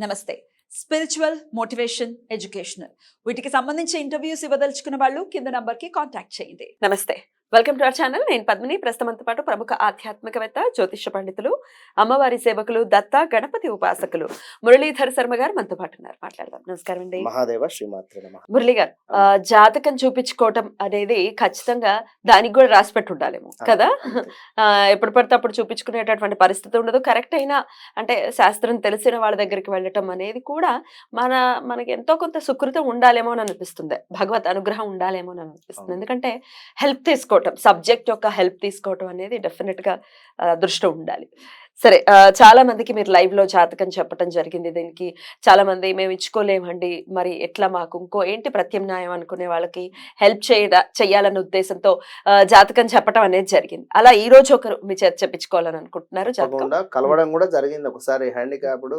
నమస్తే. Spiritual motivation educational వీటికి సంబంధించి ఇంటర్వ్యూస్ ఇవ్వదలుచుకున్న వాళ్ళు కింద నంబర్కి కాంటాక్ట్ చేయండి. నమస్తే. Welcome to our channel. నేను పద్మిని. ప్రస్తుతంతో పాటు ప్రముఖ ఆధ్యాత్మికవేత్త జ్యోతిష పండితులు అమ్మవారి సేవకులు దత్త గణపతి ఉపాసకులు మురళీధర్ శర్మ గారు మనతో పాటు ఉన్నారు. మాట్లాడదాం. నమస్కారం అండి. మహాదేవ శ్రీమాత్రి మురళి గారు జాతకం చూపించుకోవటం అనేది ఖచ్చితంగా దానికి కూడా రాసి పెట్టి ఉండాలేమో కదా? ఎప్పుడు పడితే అప్పుడు చూపించుకునేటటువంటి పరిస్థితి ఉండదు. కరెక్ట్ అయినా అంటే శాస్త్రం తెలిసిన వాళ్ళ దగ్గరికి వెళ్ళటం అనేది కూడా మన మనకి ఎంతో కొంత సుకృతం ఉండాలేమో అని అనిపిస్తుంది. భగవత్ అనుగ్రహం ఉండాలేమో అని అనిపిస్తుంది. ఎందుకంటే హెల్ప్ తీసుకోవటం సబ్జెక్ట్ యొక్క హెల్ప్ తీసుకోవటం అనేది డెఫినెట్గా ఆ, అదృష్టం ఉండాలి. సరే చాలా మందికి మీరు లైవ్లో జాతకం చెప్పడం జరిగింది. దీనికి చాలా మంది మేము ఇచ్చుకోలేమండి మరి ఎట్లా మాకు ఇంకో ఏంటి ప్రత్యామ్నాయం అనుకునే వాళ్ళకి హెల్ప్ చేయడా చెయ్యాలన్న ఉద్దేశంతో జాతకం చెప్పడం అనేది జరిగింది. అలా ఈ రోజు ఒకరు మీ చేత చెప్పించుకోవాలని అనుకుంటున్నారు కలవడం కూడా జరిగింది. ఒకసారి హ్యాండిక్యాప్డ్.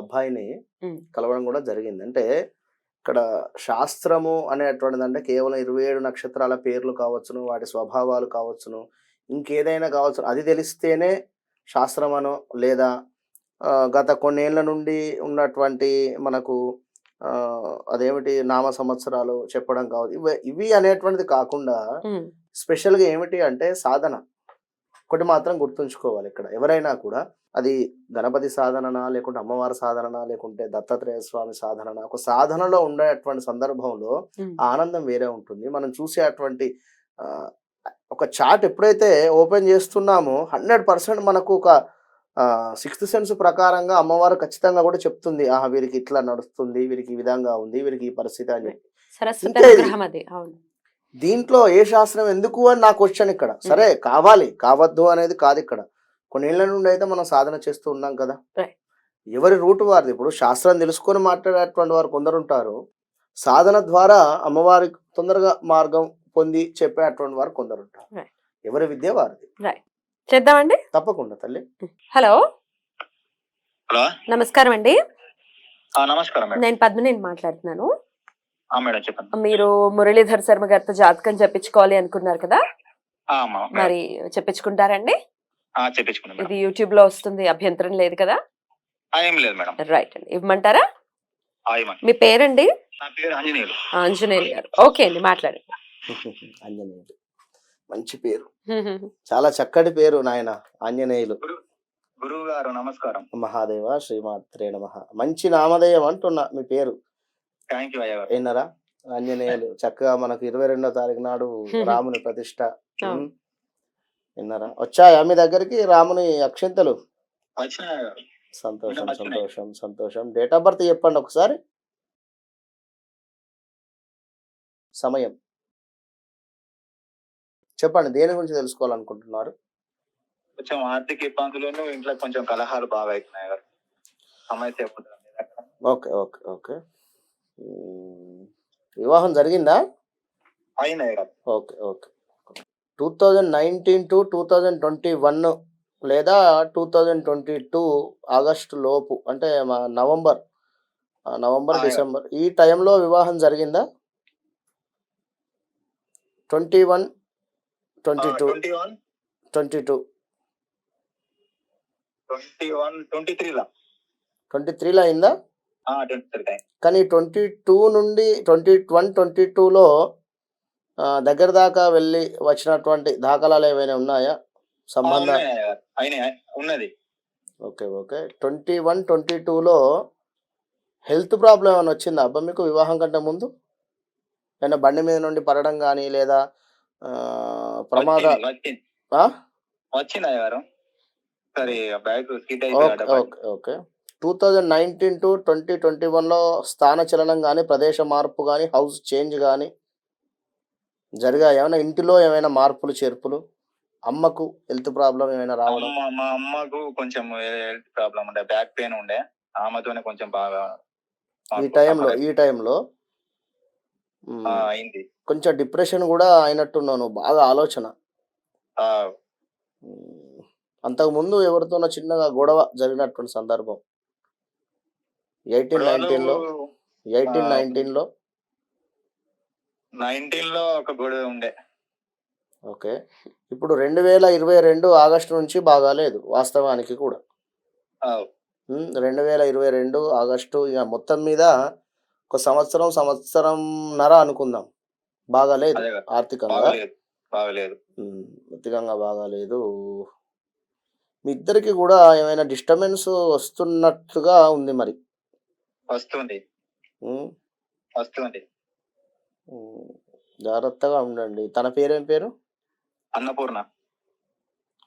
అబ్బాయిని. కలవడం కూడా జరిగింది. అంటే ఇక్కడ శాస్త్రము అనేటువంటిది అంటే కేవలం ఇరవై ఏడు నక్షత్రాల పేర్లు కావచ్చును వాటి స్వభావాలు కావచ్చును. ఇంకేదైనా కావచ్చు అది తెలిస్తేనే శాస్త్రమనో లేదా గత కొన్నేళ్ళ నుండి ఉన్నటువంటి మనకు అదేమిటి నామ సంవత్సరాలు చెప్పడం కావచ్చు ఇవి ఇవి అనేటువంటిది కాకుండా స్పెషల్గా ఏమిటి అంటే సాధన. ఒకటి మాత్రం గుర్తుంచుకోవాలి ఇక్కడ. ఎవరైనా కూడా అది గణపతి సాధననా లేకుంటే అమ్మవారి సాధననా లేకుంటే దత్తాత్రేయ స్వామి సాధననా ఒక సాధనలో ఉండేటువంటి సందర్భంలో ఆనందం వేరే ఉంటుంది. మనం చూసేటువంటి ఆ, ఒక చార్ట్ ఎప్పుడైతే ఓపెన్ చేస్తున్నామో హండ్రెడ్ పర్సెంట్ మనకు ఒక సిక్స్త్ సెన్స్ ప్రకారంగా అమ్మవారు ఖచ్చితంగా కూడా చెప్తుంది. ఆహా వీరికి ఇట్లా నడుస్తుంది వీరికి ఈ విధంగా ఉంది వీరికి ఈ పరిస్థితి అని చెప్పి. దీంట్లో ఏ శాస్త్రం ఎందుకు అని నా క్వశ్చన్ ఇక్కడ. సరే కావాలి. కావద్దు అనేది కాదు ఇక్కడ. కొన్నేళ్ళ నుండి అయితే మనం సాధన చేస్తూ ఉన్నాం కదా. ఎవరి రూట్ వారిది? ఇప్పుడు శాస్త్రం తెలుసుకొని మాట్లాడేటువంటి వారు కొందరు ఉంటారు సాధన ద్వారా అమ్మవారి తొందరగా మార్గం పొంది చెప్పేటువంటి వారు కొందరు ఉంటారు. ఎవరి విద్య వారిది? చేద్దామండి? తప్పకుండా తల్లి. హలో హలో నమస్కారం అండి ఆ, నమస్కారం నేను పద్మిని మాట్లాడుతున్నాను. మేడం చెప్పండి. మీరు మురళీధర్ శర్మ గారితో జాతకం చెప్పించుకోవాలి అనుకున్నారు కదా. మరి చెప్పించుకుంటారండి? ఆ, చెప్పించుకున్నాం మేడం. ఇది యూట్యూబ్లో వస్తుంది అభ్యంతరం లేదు కదా? లేదు మేడం. రైట్ అండి. ఇవ్వమంటారా? మీ పేరండి? నా పేరు ఆంజనేయులు. ఆంజనేయులు గారు. ఓకే అండి మాట్లాడండి. ఆంజనేయులు. మంచి పేరు. చాలా చక్కటి పేరు నాయన ఆంజనేయులు. గురువు గారు నమస్కారం. మహాదేవ శ్రీమాత్రే నమ. మంచి నామధేయం అంటున్నా మీ పేరు. థ్యాంక్ యూ అయ్య గారు విన్నారా? ఆంజనేయులు. చక్కగా మనకు ఇరవై రెండో తారీఖు నాడు రాముని ప్రతిష్ట. విన్నారా? వచ్చాయా మీ దగ్గరికి రాముని అక్షింతలు. సంతోషం. సంతోషం సంతోషం. డేట్ ఆఫ్ బర్త్ చెప్పండి ఒకసారి. సమయం. చెప్పండి దేని గురించి తెలుసుకోవాలనుకుంటున్నారు? కొంచెం ఆర్థిక ఇబ్బందులను ఇంట్లో కొంచెం కలహాలు బాగా అవుతున్నాయి సమస్య. Okay okay okay. వివాహం జరిగిందా? Okay okay. Two thousand nineteen to two thousand twenty one లేదా two thousand twenty two August లోపు అంటే మా నవంబర్ నవంబర్ డిసెంబర్ ఈ టైంలో వివాహం జరిగిందా? Twenty one twenty two. Twenty two. Twenty one twenty three లా ట్వంటీ త్రీలో అయిందా? కానీ ట్వంటీ టూ నుండి ట్వంటీ వన్ ట్వంటీ టూలో దగ్గర దాకా వెళ్ళి వచ్చినటువంటి దాఖలాలు ఏమైనా ఉన్నాయా? సంబంధ ఉన్నది. Okay okay. Twenty one twenty టూలో హెల్త్ ప్రాబ్లం ఏమైనా వచ్చిందా అబ్బా మీకు వివాహం కంటే ముందు? ఏమైనా బండి మీద నుండి పడడం కానీ లేదా ప్రమాద వచ్చింది, okay okay. Two thousand nineteen to twenty twenty వన్లో స్థాన చలనం కానీ ప్రదేశ మార్పు కానీ హౌస్ చేంజ్ కానీ జరిగా ఏమైనా ఇంటిలో ఏమైనా మార్పులు చేర్పులు? అమ్మకు హెల్త్ ప్రాబ్లం ఏమైనా రావడం? మా అమ్మకు కొంచెం హెల్త్ ప్రాబ్లం ఉండే బ్యాక్ పెయిన్ ఉండే. ఆమెతోనే కొంచెం బాగా ఈ టైంలో ఈ టైంలో అయింది. కొంచెం డిప్రెషన్ కూడా అయినట్టున్నావు నువ్వు బాగా ఆలోచన. ఆ, మ్, అంతకుముందు ఎవరితోనో చిన్నగా గొడవ జరిగినటువంటి సందర్భం. ఎయిటీన్ నైన్టీన్లో ఎయిటీన్ ఆ. నైన్టీన్లో? నైన్టీన్లో ఒక గొడవ ఉండే. ఓకే. ఇప్పుడు రెండు వేల ఇరవై రెండు ఆగస్టు నుంచి బాగాలేదు వాస్తవానికి కూడా. రెండు వేల ఇరవై రెండు ఆగస్టు ఇక మొత్తం మీద ఒక సంవత్సరం సంవత్సరం నర అనుకుందాం బాగాలేదు ఆర్థికంగా. బాగలేదు ఆర్థికంగా బాగాలేదు మీ ఇద్దరికి కూడా ఏమైనా డిస్టర్బెన్స్ వస్తున్నట్టుగా ఉంది మరి. వస్తుంది. వస్తుంది. జాగ్రత్తగా ఉండండి. తన పేరేం పేరు? అన్నపూర్ణ.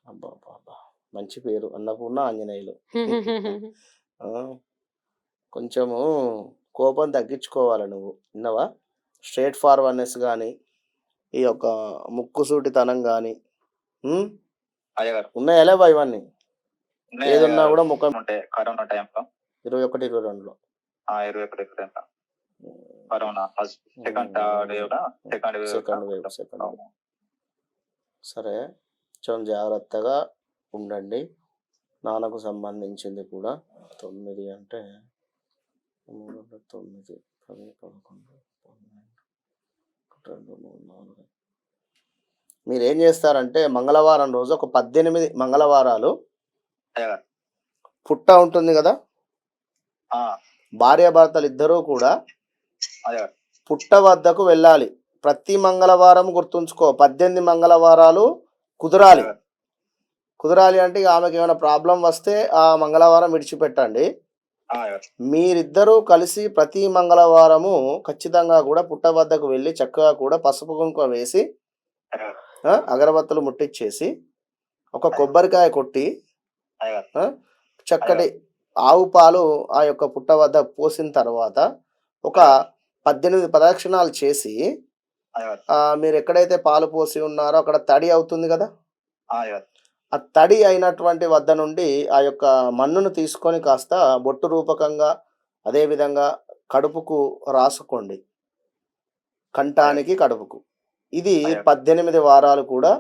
అబ్బా అబ్బా, అబ్బా. మంచి పేరు. అన్నపూర్ణ ఆంజనేయులు. ఆ, కొంచెము కోపం తగ్గించుకోవాలి నువ్వు. విన్నావా? స్ట్రేట్ ఫార్వర్డ్నెస్ కానీ ఈ యొక్క ముక్కుసూటితనం కానీ ఉన్నాయా లేవా ఇవన్నీ? ఏదున్నా. కూడా ముఖం ఉంటే కరోనా టైంలో. ఇరవై ఒకటి ఇరవై రెండులో. ఆ ఇరవై ఒకటి టైంలో corona first second wave second wave second సరే。కొంచెం జాగ్రత్తగా ఉండండి。నాన్నకు సంబంధించింది కూడా。తొమ్మిది అంటే మూడు తొమ్మిది. పది పదకొండు పన్నెండు రెండు మూడు నాలుగు. మీరు ఏం చేస్తారంటే మంగళవారం రోజు ఒక పద్దెనిమిది మంగళవారాలు పుట్ట ఉంటుంది కదా? భార్యాభర్తలు ఇద్దరూ కూడా పుట్ట వద్దకు వెళ్ళాలి. ప్రతి మంగళవారం గుర్తుంచుకో. పద్దెనిమిది మంగళవారాలు కుదరాలి. కుదరాలి అంటే ఆమెకి ఏమైనా ప్రాబ్లం వస్తే ఆ మంగళవారం విడిచిపెట్టండి. మీరిద్దరూ కలిసి ప్రతి మంగళవారము ఖచ్చితంగా కూడా పుట్ట వద్దకు వెళ్ళి చక్కగా కూడా పసుపు కుంకుమ వేసి అగరబత్తులు ముట్టించేసి ఒక కొబ్బరికాయ కొట్టి. చక్కటి ఆవు పాలు ఆ యొక్క పుట్ట వద్ద పోసిన తర్వాత ఒక పద్దెనిమిది ప్రదక్షిణాలు చేసి మీరు ఎక్కడైతే పాలు పోసి ఉన్నారో అక్కడ తడి అవుతుంది కదా? ఆ, తడి అయినటువంటి వద్ద నుండి ఆ యొక్క మన్నును తీసుకొని కాస్త బొట్టు రూపకంగా అదే విధంగా కడుపుకు రాసుకోండి. కంఠానికి కడుపుకు. ఇది. పద్దెనిమిది వారాలు కూడా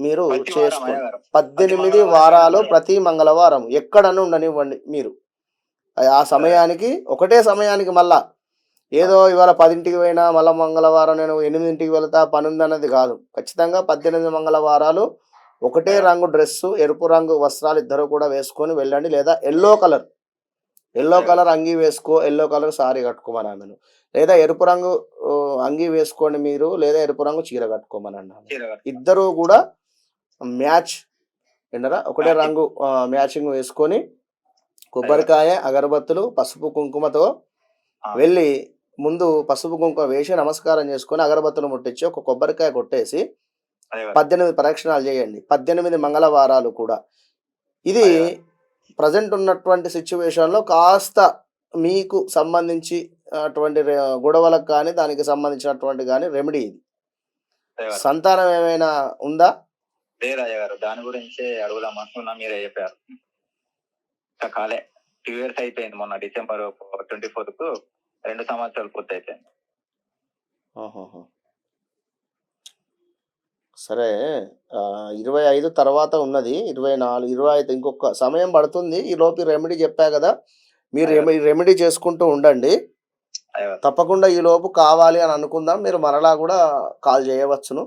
మీరు చేసుకోండి. పద్దెనిమిది వారాలు. ప్రతి మంగళవారం ఎక్కడను ఉండనివ్వండి మీరు. ఆ- సమయానికి ఒకటే సమయానికి మళ్ళా. ఏదో ఇవాళ పదింటికి పోయినా మళ్ళా మంగళవారం నేను ఎనిమిదింటికి వెళ్తా పని ఉందన్నది కాదు. ఖచ్చితంగా పద్దెనిమిది మంగళవారాలు ఒకటే రంగు డ్రెస్సు ఎరుపు రంగు వస్త్రాలు ఇద్దరు కూడా వేసుకొని వెళ్ళండి. లేదా ఎల్లో కలర్. ఎల్లో కలర్ అంగీ వేసుకో ఎల్లో కలర్ సారీ కట్టుకోమని ఆమెను లేదా ఎరుపు రంగు అంగీ వేసుకోండి మీరు లేదా ఎరుపు రంగు చీర కట్టుకోమని అన్నాను. ఇద్దరు కూడా మ్యాచ్ విన్నరా ఒకటే. రంగు మ్యాచింగ్ వేసుకొని కొబ్బరికాయ అగరబత్తులు పసుపు కుంకుమతో. వెళ్ళి ముందు పసుపు కుంకుమ వేసి నమస్కారం చేసుకొని అగరబత్తులు ముట్టించి ఒక కొబ్బరికాయ కొట్టేసి. పద్దెనిమిది ప్రదక్షిణాలు చేయండి పద్దెనిమిది మంగళవారాలు కూడా ఇది. ప్రజెంట్ ఉన్నటువంటి సిచ్యువేషన్లో కాస్త మీకు సంబంధించి అటువంటి గొడవలకు కానీ దానికి సంబంధించినటువంటి కానీ రెమెడీ ఇది. సంతానం ఏమైనా ఉందా అయ్య గారు దాని గురించి అడుగుదాం అనుకున్నా మీరే చెప్పారు. కాలే టూ ఇయర్స్ అయిపోయింది మొన్న డిసెంబర్ ట్వంటీ ఫోర్త్కు రెండు సంవత్సరాలు పూర్తి అయిపోయింది. సరే ఇరవై ఐదు తర్వాత ఉన్నది ఇరవై నాలుగు ఇరవై ఐదు ఇంకొక సమయం పడుతుంది ఈ లోపు రెమెడీ చెప్పా కదా మీరు రెమెడీ చేసుకుంటూ ఉండండి. తప్పకుండా ఈ లోపు కావాలి అని అనుకుందాం మీరు మరలా కూడా కాల్ చేయవచ్చును.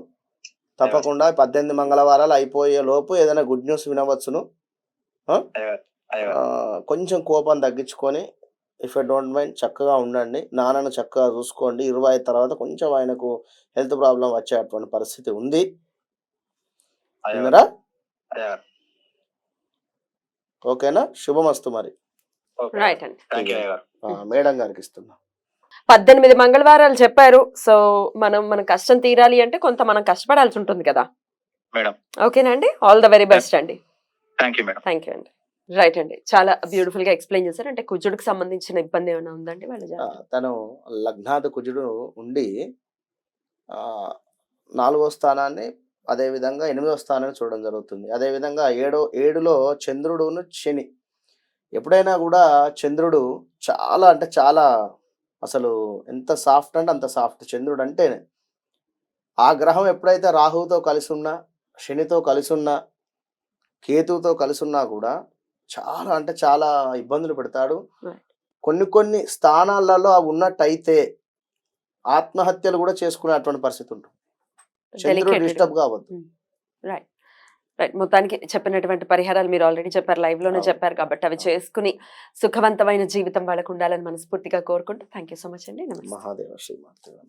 తప్పకుండా పద్దెనిమిది మంగళవారాలు అయిపోయే లోపు ఏదైనా గుడ్ న్యూస్ వినవచ్చును. కొంచెం కోపం తగ్గించుకొని ఇఫ్ ఐ డోంట్ మైండ్ చక్కగా ఉండండి. నాన్నను చక్కగా చూసుకోండి. ఇరవై ఐదు తర్వాత కొంచెం ఆయనకు హెల్త్ ప్రాబ్లం వచ్చేటువంటి పరిస్థితి ఉంది. ఓకేనా? శుభమస్తు మరి. మేడం గారికి ఇస్తున్నా. పద్దెనిమిది మంగళవారాలు చెప్పారు. సో మనం మన కష్టం తీరాలి అంటే కొంత మనం కష్టపడాల్సి ఉంటుంది కదా. మేడం. ఓకేనా అండి? ఆల్ ద వెరీ బెస్ట్ అండి. థ్యాంక్ యూ అండి. రైట్ అండి. చాలా బ్యూటిఫుల్గా ఎక్స్ప్లెయిన్ చేశారు. అంటే కుజుడికి సంబంధించిన ఇబ్బంది ఏమైనా ఉందండి వాళ్ళ? తను లగ్నాథ కుజుడు ఉండి ఆ, నాలుగో స్థానాన్ని అదే విధంగా ఎనిమిదో స్థానాన్ని చూడడం జరుగుతుంది. అదే విధంగా ఏడో ఏడులో చంద్రుడును శని. ఎప్పుడైనా కూడా చంద్రుడు చాలా అంటే చాలా అసలు ఎంత సాఫ్ట్ అంటే అంత సాఫ్ట్. చంద్రుడు అంటేనే. ఆ గ్రహం ఎప్పుడైతే రాహువుతో కలిసి ఉన్నా శనితో కలిసి ఉన్నా కేతువుతో కలిసి ఉన్నా కూడా చాలా అంటే చాలా ఇబ్బందులు పెడతాడు. కొన్ని కొన్ని స్థానాలలో అవి ఉన్నట్టయితే ఆత్మహత్యలు కూడా చేసుకునేటువంటి పరిస్థితి ఉంటుంది. చంద్రుడు. డిస్టర్బ్ కావద్దు. రైట్ రైట్ మొత్తానికి చెప్పినటువంటి పరిహారాలు మీరు ఆల్రెడీ చెప్పారు లైవ్లోనే. చెప్పారు కాబట్టి అవి. చేసుకుని సుఖవంతమైన జీవితం వాళ్ళకు ఉండాలని మనస్ఫూర్తిగా కోరుకుంటూ థ్యాంక్ యూ సో మచ్ అండి నమస్తే